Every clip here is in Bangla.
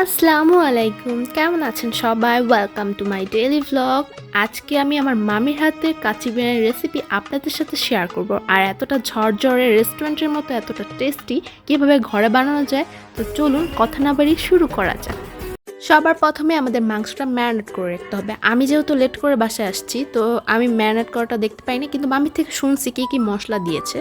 আসসালামু আলাইকুম। কেমন আছেন সবাই? Welcome to my daily vlog আজকে আমি আমার মামির হাতে কাচি বিরিয়ানির রেসিপি আপনাদের সাথে শেয়ার করব। আর এতটা ঝরঝরে রেস্টুরেন্টের মতো, এতটা টেস্টি কীভাবে ঘরে বানানো যায়, তো চলুন কথা না বাড়ি শুরু করা যাক। সবার প্রথমে আমাদের মাংসটা ম্যারিনেট করে রাখতে হবে। আমি যেহেতু লেট করে বাসায় আসছি, তো আমি ম্যারিনেট করাটা দেখতে পাইনি, কিন্তু মামি থেকে শুনছি কী কী মশলা দিয়েছে।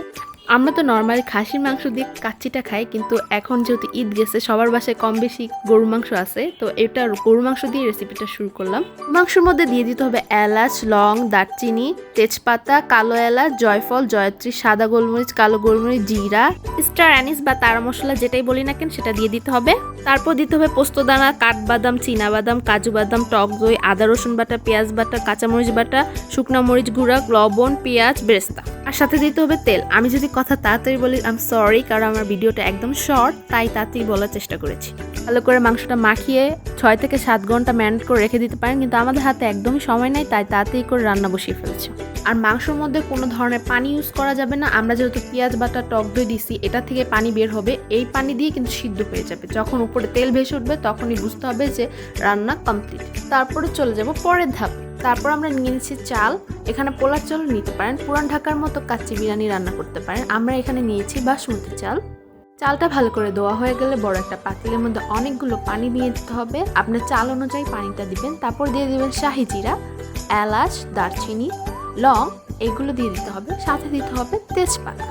আমরা তো নর্মালি খাসির মাংস দিয়ে কাচ্চিটা খাই, কিন্তু এখন যেহেতু ঈদ গেছে, সবার বাসায় কম বেশি গরুর মাংস আছে, তো এটা গরুর মাংস দিয়ে রেসিপিটা শুরু করলাম। মাংসের মধ্যে দিয়ে দিতে হবে এলাচ, লং, দারচিনি, তেজপাতা, কালো এলাচ, জয়ফল, জয়ত্রী, সাদা গোলমরিচ, কালো গোলমরিচ, জিরা, স্টার অ্যানিস বা তারা মশলা যেটাই বলি না কেন, সেটা দিয়ে দিতে হবে। তারপর দিতে হবে পোস্তদানা কাঠবাদাম বাদাম কাজু বাদাম টক দই, আদা, রসুন বাটা, পেঁয়াজ বাটা, কাঁচামরিচ বাটা, শুকনো মরিচ গুঁড়া, লবণ, পেঁয়াজ, বেরেস্তা। আর সাথে দিতে হবে তেল। আমি যদি কথা তাড়াতাড়ি বলি আম সরি কারণ আমার ভিডিওটা একদম শর্ট তাই তাড়াতাড়ি বলার চেষ্টা করেছি। ভালো করে মাংসটা মাখিয়ে ছয় থেকে সাত ঘণ্টা ম্যারিনেট করে রেখে দিতে পারেন, কিন্তু আমাদের হাতে একদমই সময় নাই, তাই তাড়াতাড়ি করে রান্না বসিয়ে ফেলেছি। আর মাংসর মধ্যে কোনো ধরনের পানি ইউজ করা যাবে না। আমরা যেহেতু পেঁয়াজ, বাটা, টক দই দিছি, এটা থেকে পানি বের হবে। এই পানি দিয়ে কিন্তু সিদ্ধ হয়ে যাবে। যখন উপরে তেল ভেসে উঠবে, তখনই বুঝতে হবে যে রান্না কমপ্লিট তারপরে চলে যাব পরের ধাপ। তারপর আমরা নিয়ে নিচ্ছি চাল। এখানে পোলার চাল নিতে পারেন। পুরান ঢাকার মতো কাচ্চি বিরিয়ানি রান্না করতে পারেন। আমরা এখানে নিয়েছি বাসমতি চাল। চালটা ভালো করে ধোয়া হয়ে গেলে বড় একটা পাতিলের মধ্যে অনেকগুলো পানি দিয়ে দিতে হবে। আপনার চাল অনুযায়ী পানিটা দিবেন। তারপর দিয়ে দিবেন শাহি জিরা, এলাচ, দারচিনি লং, এগুলো দিয়ে দিতে হবে, সাথে দিতে হবে তেজপাতা।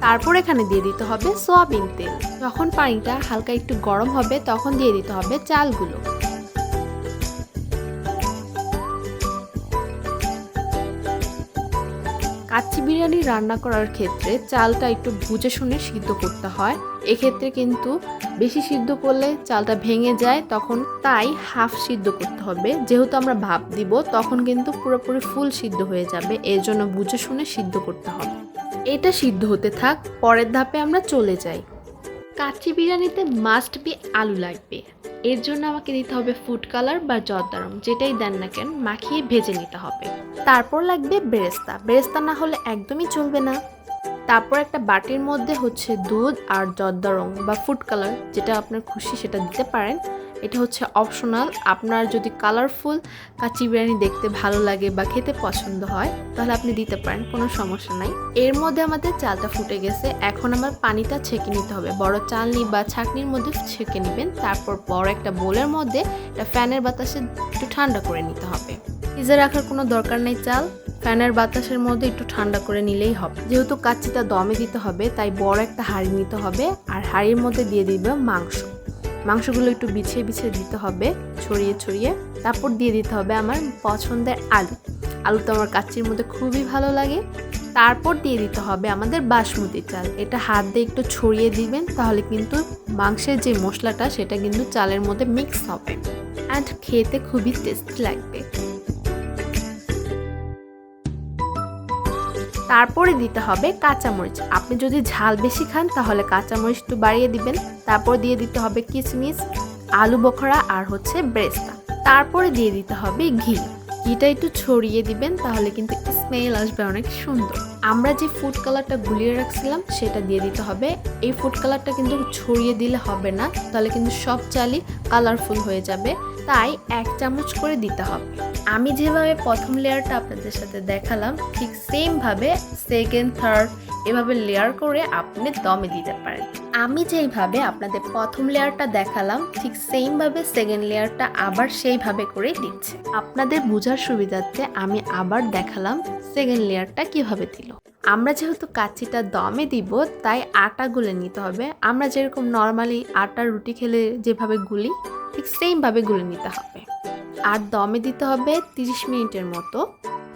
তারপর এখানে দিয়ে দিতে হবে সোয়াবিন তেল। যখন পানিটা হালকা একটু গরম হবে, তখন দিয়ে দিতে হবে চালগুলো। কাচ্চি বিরিয়ানি রান্না করার ক্ষেত্রে চালটা একটু বুঝে শুনে সিদ্ধ করতে হয়। এক্ষেত্রে কিন্তু বেশি সিদ্ধ করলে চালটা ভেঙে যায়, তখন তাই হাফ সিদ্ধ করতে হবে। যেহেতু আমরা ভাপ দিব, তখন কিন্তু পুরোপুরি ফুল সিদ্ধ হয়ে যাবে। এর জন্য বুঝে শুনে সিদ্ধ করতে হবে। এটা সিদ্ধ হতে থাক, পরের ধাপে আমরা চলে যাই। কাচ্চি বিরিয়ানিতে মাস্ট বি আলু লাগবে। এর জন্য আমাকে দিতে হবে ফুড কালার বা জর্দা রং, যেটাই দেন না কেন মাখিয়ে ভেজে নিতে হবে। তারপর লাগবে বেরেস্তা। বেরেস্তা না হলে একদমই চলবে না। তারপর একটা বাটির মধ্যে হচ্ছে দুধ আর জর্দা রং বা ফুড কালার যেটা আপনার খুশি সেটা দিতে পারেন। এটা হচ্ছে অপশনাল আপনার যদি কালারফুল কাচি বিরিয়ানি দেখতে ভালো লাগে বা খেতে পছন্দ হয়, তাহলে আপনি দিতে পারেন, কোনো সমস্যা নাই। এর মধ্যে আমাদের চালটা ফুটে গেছে। এখন আমার পানিটা ছেঁকে নিতে হবে। বড় চালনি বা ছাকনির মধ্যে ছেঁকে নেবেন। তারপর বড় একটা বোলের মধ্যে এটা ফ্যানের বাতাসে একটু ঠান্ডা করে নিতে হবে। ফ্রিজে রাখার কোনো দরকার নেই চাল। ফ্যানের বাতাসের মধ্যে একটু ঠান্ডা করে নিলেই হবে। যেহেতু কাচ্চিটা দমে দিতে হবে, তাই বড় একটা হাঁড়ি নিতে হবে। আর হাঁড়ির মধ্যে দিয়ে দিবে মাংস। মাংসগুলো একটু বিছিয়ে বিছিয়ে দিতে হবে, ছড়িয়ে ছড়িয়ে। তারপর দিয়ে দিতে হবে আমার পছন্দের আলু। আলু তো আমার কাচ্চির মধ্যে খুবই ভালো লাগে। তারপর দিয়ে দিতে হবে আমাদের বাসমতি চাল। এটা হাত দিয়ে একটু ছড়িয়ে দিবেন, তাহলে কিন্তু মাংসের যে মশলাটা, সেটা কিন্তু চালের মধ্যে মিক্স হবে। অ্যান্ড খেতে খুবই টেস্টি লাগবে। তারপরে দিতে হবে কাঁচামরিচ। আপনি যদি ঝাল বেশি খান, তাহলে কাঁচামরিচ একটু বাড়িয়ে দিবেন। তারপর দিয়ে দিতে হবে কিশমিশ, আলু বখরা আর হচ্ছে ব্রেস্তা। তারপরে দিয়ে দিতে হবে ঘি। ঘিটা একটু ছড়িয়ে দিবেন, তাহলে কিন্তু স্মেল আসবে অনেক সুন্দর। আমরা যে ফুড কালারটা গুলিয়ে রাখছিলাম, সেটা দিয়ে দিতে হবে। এই ফুড কালারটা কিন্তু ছড়িয়ে দিলে হবে না, তাহলে কিন্তু সব চালই কালারফুল হয়ে যাবে। তাই এক চামচ করে দিতে হবে। আমি যেভাবে প্রথম লেয়ারটা আপনাদের সাথে দেখালাম, ঠিক সেমভাবে সেকেন্ড থার্ড এভাবে লেয়ার করে আপনি দমে দিতে পারেন। আমি যেইভাবে আপনাদের প্রথম লেয়ারটা দেখালাম, ঠিক সেমভাবে সেকেন্ড লেয়ারটা আবার সেইভাবে করে দিচ্ছে। আপনাদের বোঝার সুবিধার্থে আমি আবার দেখালাম সেকেন্ড লেয়ারটা কীভাবে দিল। আমরা যেহেতু কাচ্চিটা দমে দিব, তাই আটা গুলে নিতে হবে। আমরা যেরকম নর্মালি আটার রুটি খেলে যেভাবে গুলি, ঠিক সেমভাবে গুলে নিতে হবে। আর দমে দিতে হবে তিরিশ মিনিটের মতো।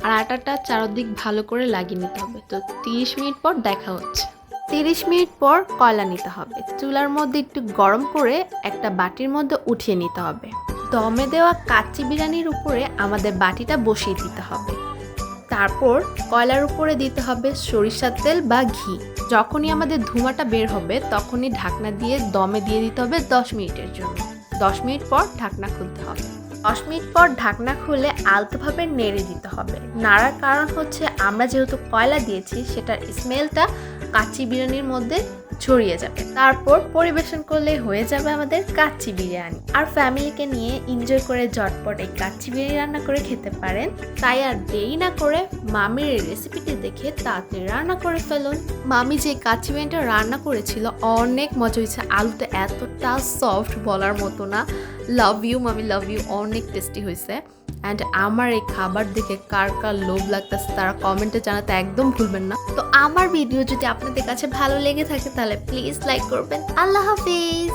আর আটাটা চারদিক ভালো করে লাগিয়ে নিতে হবে। তো তিরিশ মিনিট পর দেখা হচ্ছে। তিরিশ মিনিট পর কয়লা নিতে হবে। চুলার মধ্যে একটু গরম করে একটা বাটির মধ্যে উঠিয়ে নিতে হবে। দমে দেওয়া কাচ্চি বিরিয়ানির উপরে আমাদের বাটিটা বসিয়ে দিতে হবে। তারপর কয়লার উপরে দিতে হবে সরিষার তেল বা ঘি। যখনই আমাদের ধুমাটা বের হবে, তখনই ঢাকনা দিয়ে দমে দিয়ে দিতে হবে দশ মিনিটের জন্য। দশ মিনিট পর ঢাকনা খুলতে হবে। দশ মিনিট পর ঢাকনা খুলে আলতোভাবে নেড়ে দিতে হবে। নাড়ার কারণ হচ্ছে আমরা যেহেতু কয়লা দিয়েছি, সেটার স্মেলটা কাচি বিরিয়ানির মধ্যে ছড়িয়ে যাবে। তারপর পরিবেশন করলে হয়ে যাবে আমাদের কাচ্চি বিরিয়ানি। আর ফ্যামিলিকে নিয়ে এনজয় করে ঝটপট এই কাচ্চি বিরিয়ানি রান্না করে খেতে পারেন। তাই আর দেরি না করে মামির রেসিপিটি দেখে তাড়াতাড়ি রান্না করে ফেলুন। মামি যে কাচ্চি বিরিয়ানিটা রান্না করেছিল, অনেক মজা হয়েছে। আলুটা এতটা সফট বলার মতো না। লাভ ইউ মামি লাভ ইউ অনেক টেস্টি হয়েছে। অ্যান্ড আমার এই খাবার দেখে কার কার লোভ লাগতেছে তারা কমেন্টে জানাতে একদম ভুলবেন না। তো আমার ভিডিও যদি আপনাদের কাছে ভালো লেগে থাকে তাহলে প্লিজ লাইক করবেন। আল্লাহ হাফিজ।